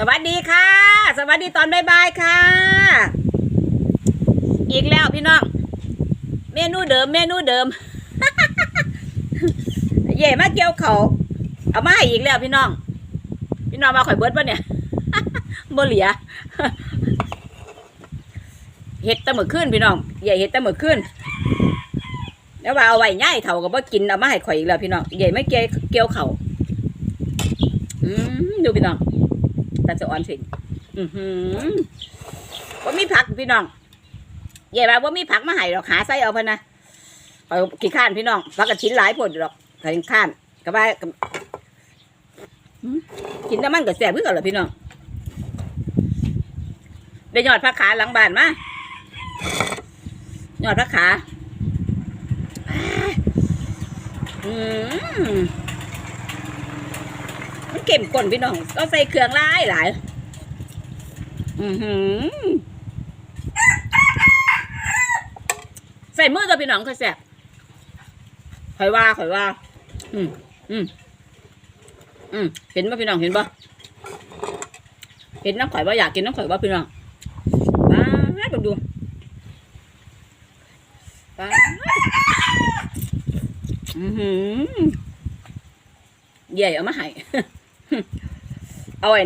สวัสดีค่ะ สวัสดีตอนบ่ายๆค่ะ อีกแล้วพี่น้อง เมนูเดิม เมนูเดิม เย่มาเกี่ยวเขาเอามาให้อีกแล้วพี่น้อง พี่น้องมาข่อยเบิดปะเนี่ยบ่เหลียเห็ดตะมือขึ้นพี่น้องเย่เห็ดตะมือขึ้นแล้วว่าเอาไว้ง่ายเถ่าก็บ่กินเอามาให้ข่อยอีกแล้วพี่น้องเย่ไม่เกี่ยวเกี่ยวเขาอืมดูพี่น้อง จะอ่อนสิอือหือว่ามีผักพี่น้องเย่ว่าว่ามีผักมาให้หรอกหาใส่เอาพะนะเอาขี้ข้านพี่น้องผักกระชิ้นหลายผลหรอกขี้ข้านก็ว่าก็อืมกินน้ำมันก็แซ่บเพื่อกันเหรอพี่น้องได้ยอดผักขาหลังบ้านมายอดผักขาอืม เก็มก้นพี่น้อง ก็ใส่เครื่องหลายหลายอือหือใส่มือตัวพี่น้องค่อยแซ่บข่อยว่าข่อยว่า อืมอืมอืมเห็นป่ะพี่น้องเห็นป่ะเห็นน้ำข่อยว่าอยากกินน้ำข่อยว่าพี่น้องมาให้ผมดูไปอือหือใหญ่เอามาให้ เอาไอ้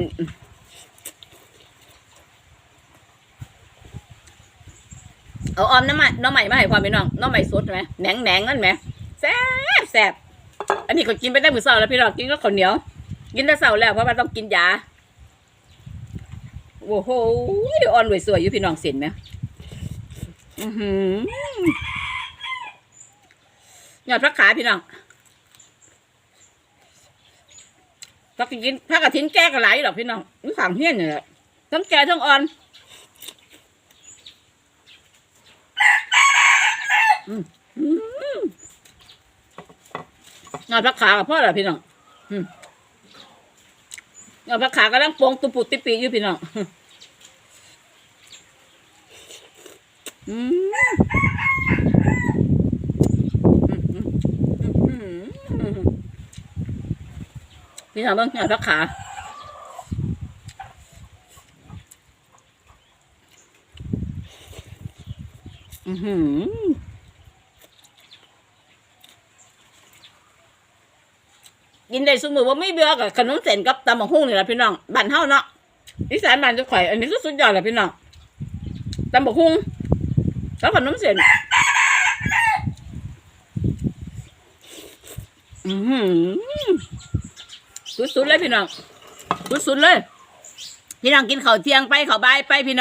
เอาออมน้ำมันน้ำใหม่มาให้ความพี่น้องน้ำใหม่สดไหมแหนงแหนงนั่นไหมแซ่บแซ่บอันนี้ก็กินไปได้มือเช้าแล้วพี่น้องกินก็ข้าวเหนียว กินแต่เช้าแล้วเพราะว่าต้องกินยาโอ้โหอ่อนรวยสวยอยู่พี่น้องเสียนไหมอือหือยอดพระขาพี่น้อง พักกินพักกระทิ้นแก้กระไหลหรอกพี่น้องนี่ขังเฮี้ยนเนี่ยแหละทั้งแก่ทั้งอ่อนงานพักขากับพ่อเหรอพี่น้องอืมงานพักขากำลังโปงตุปุติปีอยู่พี่น้องอืมอืมอืมอืม พี่น้องเบ้างงานพักขาอือหือกินได้สมือว่าไม่เบื่อกับขนมเส้นกับตำบักหุ่งนี่แหละพี่น้องบ้านเฮาเนาะอีสานบ้านจะข่อยอันนี้ก็สุดยอดแหละพี่น้องตำบักหุ่งแล้วขนมเส้นอือหือ สุดๆเลยพี่น้อง สุดๆเลย พี่น้องกินข้าวเที่ยงไปข้าวบ่ายไปพี่น้อง